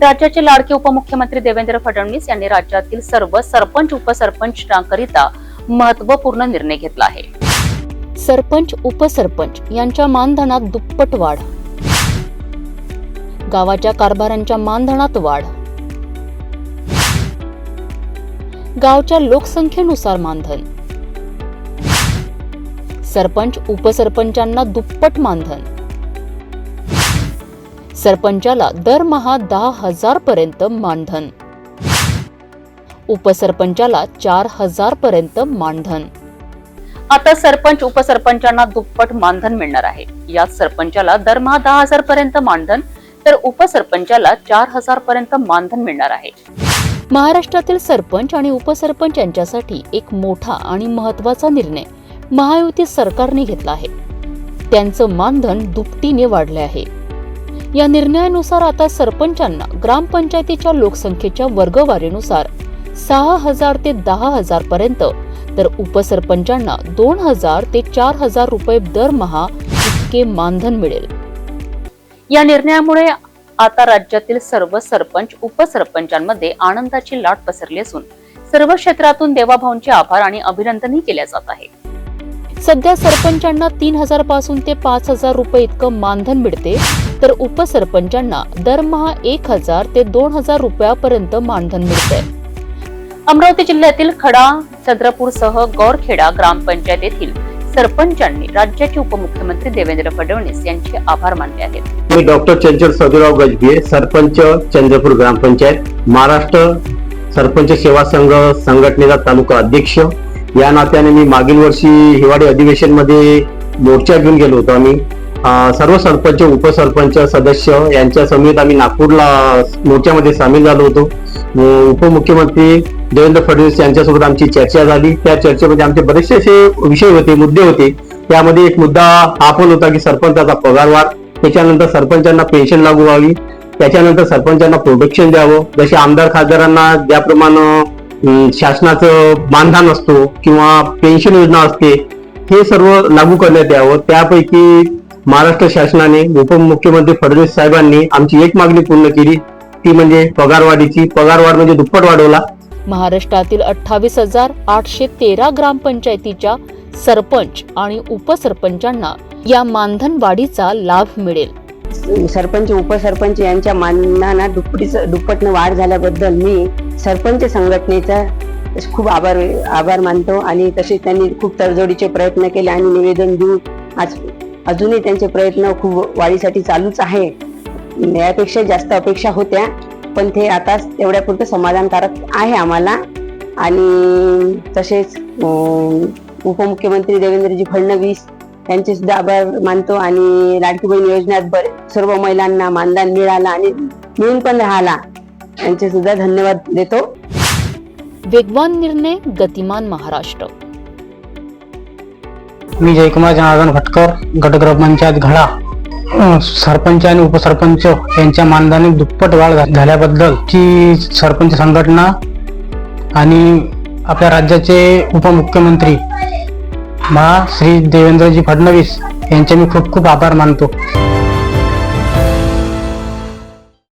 राज्याचे लाडके उपमुख्यमंत्री देवेंद्र फडणवीस यांनी राज्यातील सर्व सरपंच उपसरपंचांकरिता महत्त्वपूर्ण निर्णय घेतला आहे. सरपंच उपसरपंच यांच्या मानधनात दुप्पट वाढ. गावाच्या कारभारांच्या मानधनात वाढ. गावच्या लोकसंख्येनुसार मानधन. सरपंच उपसरपंचांना दुप्पट मानधन. सरपंचाला दरमहा दहा हजार पर्यंत मानधन. उपसरपंचाला चार हजार पर्यंत मानधन. आता सरपंच उपसरपंचांना दुप्पट मानधन मिळणार आहे. यात सरपंचाला दरमहा दहा हजार पर्यंत मानधन तर उपसरपंचाला चार हजार पर्यंत मानधन मिळणार आहे. महाराष्ट्रातील सरपंच आणि उपसरपंच यांच्यासाठी एक मोठा आणि महत्त्वाचा निर्णय महायुती सरकारने घेतला आहे. त्यांचं मानधन दुपटीने वाढले आहे. या निर्णयानुसार आता सरपंचांना ग्रामपंचायतीच्या लोकसंख्येच्या वर्गवारीनुसार सहा हजार ते दहा हजार पर्यंत तर उपसरपंचांना दोन हजार ते चार हजार रुपये दरमहा इतके मानधन मिळेल. या निर्णयामुळे आता राज्यातील सर्व सरपंच उपसरपंचांमध्ये आनंदाची लाट पसरली असून सर्व क्षेत्रातून देवाभाऊंचे आभार आणि अभिनंदनही केल्या जात आहे. सध्या सरपंचांना तीन हजारपासून ते पाच हजार रुपये इतकं मानधन मिळते तर उपसरपंचांना दरमहा एक हजार ते दोन हजार रुपयापर्यंत मानधन मिळते अमरावती जिल्ह्यातील खडा चंद्रपूरसह गौरखेडा ग्रामपंचायत येथील सरपंचांनी राज्याचे उपमुख्यमंत्री देवेंद्र फडणवीस यांचे आभार मानले आहेत. मी डॉक्टर चंचल सदुराव गजबिये सरपंच चंद्रपूर ग्रामपंचायत महाराष्ट्र सरपंच सेवा संघ संघटनेचा तालुका अध्यक्ष. या नात्याने मी मागील वर्षी हिवाळी अधिवेशनमध्ये मोर्चा घेऊन गेलो होतो आम्ही. सर्व सरपंच उपसरपंच सदस्य यांच्या समेत आम्ही नागपूरला मोर्चामध्ये सामील झालो होतो. उपमुख्यमंत्री देवेंद्र फडणवीस यांच्यासोबत आमची चर्चा झाली. त्या चर्चेमध्ये आमचे बरेचसे असे विषय होते मुद्दे होते. त्यामध्ये एक मुद्दा हा पण होता की सरपंचाचा पगारवाढ त्याच्यानंतर सरपंचांना पेन्शन लागू व्हावी त्याच्यानंतर सरपंचांना प्रोटेक्शन द्यावं. जसे आमदार खासदारांना ज्याप्रमाणे शासनाचं मानधन असतो किंवा पेन्शन योजना असते हे सर्व लागू करण्यात यावं. त्यापैकी महाराष्ट्र शासनाने उपमुख्यमंत्री फडणवीस साहेबांनी आमची एक मागणी पूर्ण केली. ती म्हणजे पगारवाढीची. पगारवाढ म्हणजे दुप्पट वाढवला. महाराष्ट्रातील अठ्ठावीस हजार आठशे तेरा ग्रामपंचायतीच्या सरपंच आणि उपसरपंचांना या मानधन वाढीचा लाभ मिळेल. सरपंच उपसरपंच यांच्या मानधनात दुप्पटीच दुप्पटनं वाढ झाल्याबद्दल मी सरपंच संघटनेचा खूप आभार आभार मानतो. आणि तसेच त्यांनी खूप तडजोडीचे प्रयत्न केले आणि निवेदन देऊन आज अजूनही त्यांचे प्रयत्न खूप वाढीसाठी चालूच आहे. यापेक्षा जास्त अपेक्षा होत्या पण ते आता एवढ्यापुरतं समाधानकारक आहे आम्हाला. आणि तसेच उपमुख्यमंत्री देवेंद्रजी फडणवीस यांचे सुद्धा आभार मानतो आणि लाडकी बहीण योजनेत बर सर्व महिलांना मानधन मिळाला आणि मिळून पण राहिला. यांचे सुद्धा धन्यवाद देतो. वेगवान निर्णय गतिमान महाराष्ट्र. मी जयकुमार जनार्दन भटकर गट घडा. सरपंच आणि उपसरपंच यांच्या मानधनी दुप्पट वाढ झाल्याबद्दल ची सरपंच संघटना आणि आपल्या राज्याचे उपमुख्यमंत्री महा श्री देवेंद्रजी फडणवीस यांचे मी खूप खूप आभार मानतो.